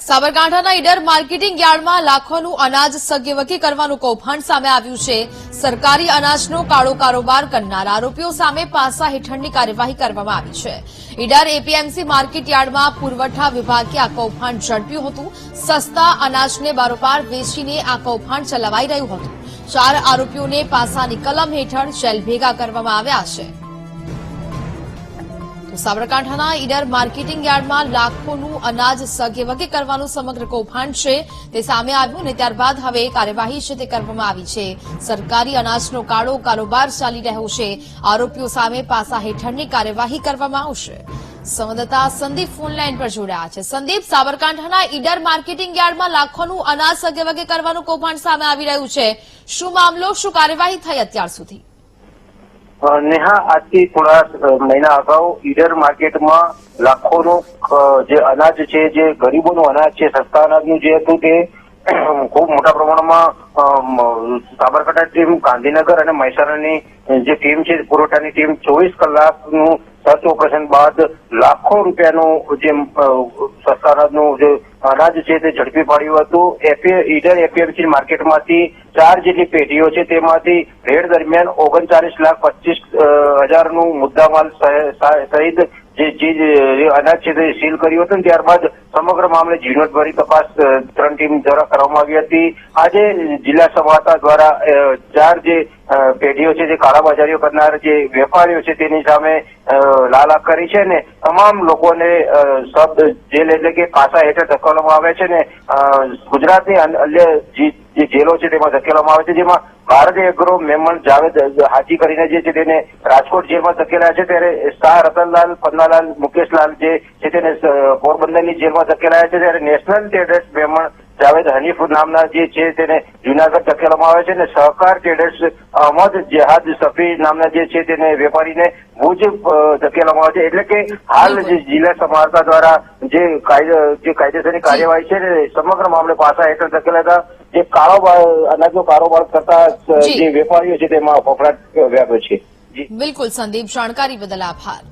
સાબરકાંઠાના ઈડર માર્કેટિંગ યાર્ડમાં લાખોનું અનાજ સગેવકી કરવાનું કૌભાંડ સામે આવ્યું છે. સરકારી અનાજનો કાળો કારોબાર કરનાર આરોપીઓ સામે પાસા હેઠળની કાર્યવાહી કરવામાં આવી છે. ઈડર એપીએમસી માર્કેટ યાર્ડમાં પુરવઠા વિભાગે આ કૌભાંડ ઝડપ્યું હતું. સસ્તા અનાજને બારોબાર વેચીને આ કૌભાંડ ચલાવાઈ રહ્યું હતું. ચાર આરોપીઓને પાસાની કલમ હેઠળ જેલ ભેગા કરવામાં આવ્યા છે. સાબરકાંઠાના ઈડર માર્કેટિંગ યાર્ડમાં લાખોનું અનાજ સગેવગે કરવાનું સમગ્ર કૌભાંડ છે, તે સામે આવ્યું અને ત્યારબાદ હવે કાર્યવાહી છે તે કરવામાં આવી છે. સરકારી અનાજનો કાળો કારોબાર ચાલી રહ્યો છે. આરોપીઓ સામે પાસા હેઠળની કાર્યવાહી કરવામાં આવશે. સંવાદદાતા સંદીપ ફોનલાઈન પર જોડાયા છે. સંદીપ, સાબરકાંઠાના ઈડર માર્કેટિંગ યાર્ડમાં લાખોનું અનાજ સગેવગે કરવાનું કૌભાંડ સામે આવી રહ્યું છે. શું મામલો, શું કાર્યવાહી થઈ અત્યાર સુધી? નેહા, આજથી થોડા મહિના અગાઉ ઈડર માર્કેટમાં લાખોનું જે અનાજ છે, જે ગરીબોનું અનાજ છે, સસ્તા અનાજનું જે હતું તે ખૂબ મોટા પ્રમાણમાં સાબરકાંઠા ટીમ, ગાંધીનગર અને મહેસાણાની જે ટીમ છે, પુરવઠાની ટીમ, ચોવીસ કલાકનું સર્ચ ઓપરેશન બાદ લાખો રૂપિયાનું જે સસ્તા અનાજનું જે અનાજ છે તે ઝડપી પાડ્યું હતું. ઈડર એપીએમસી માર્કેટમાંથી ચાર જેટલી પેઢીઓ છે તેમાંથી રેડ દરમિયાન ઓગણચાલીસ લાખ પચીસ હજારનું મુદ્દામાલ સહ- સહ- સહિત જે ચીજ અનાજ છે તે સીલ કર્યું હતું ત્યારબાદ સમગ્ર મામલે ઝીણવટભરી તપાસ ત્રણ ટીમ દ્વારા કરવામાં આવી હતી. આજે જિલ્લા સંવાદદાતા દ્વારા ચાર જે પેઢીઓ છે જે કાળાબજારીઓ કરનાર જે વેપારીઓ છે તેની સામે અ, લાલાક કરી છે ને તમામ લોકોને શબ્દ જેલ એટલે કે પાસા હેઠળ ધકેલવામાં આવે છે ને ગુજરાતની અન- અન્ય જે જેલો છે તેમાં ધકેલવામાં આવે છે, જેમાં ભારત એગ્રો મેમણ જાવેદ હાજી કરીને જે છે તેને રાજકોટ જેલમાં ધકેલાયા છે. ત્યારે શાહ રતનલાલ, પન્નાલાલ, મુકેશલાલ જે છે તેને પોરબંદરની જેલમાં ધકેલાયા છે. ત્યારે નેશનલ ટ્રેડર્સ મેમણ જાવેદ હનીફ નામના જે છે તેને જુનાગઢ ધકેલવામાં આવે છે. અને સહકાર ટ્રેડર્સ અહમદ જેહાદ સફી નામના જે છે તેને વેપારીને ભુજ ધકેલવામાં આવે છે. એટલે કે હાલ જે જિલ્લા સમારતા દ્વારા જે કાયદે, જે કાયદેસરની કાર્યવાહી છે સમગ્ર મામલે પાસા હેઠળ ધકેલાતા જે કાળો અનાજનો કારોબાર કરતા જે વેપારીઓ છે તેમાં ફફડાટ વ્યાપ્યો છે. બિલકુલ સંદીપ જાણકારી બદલ આભાર.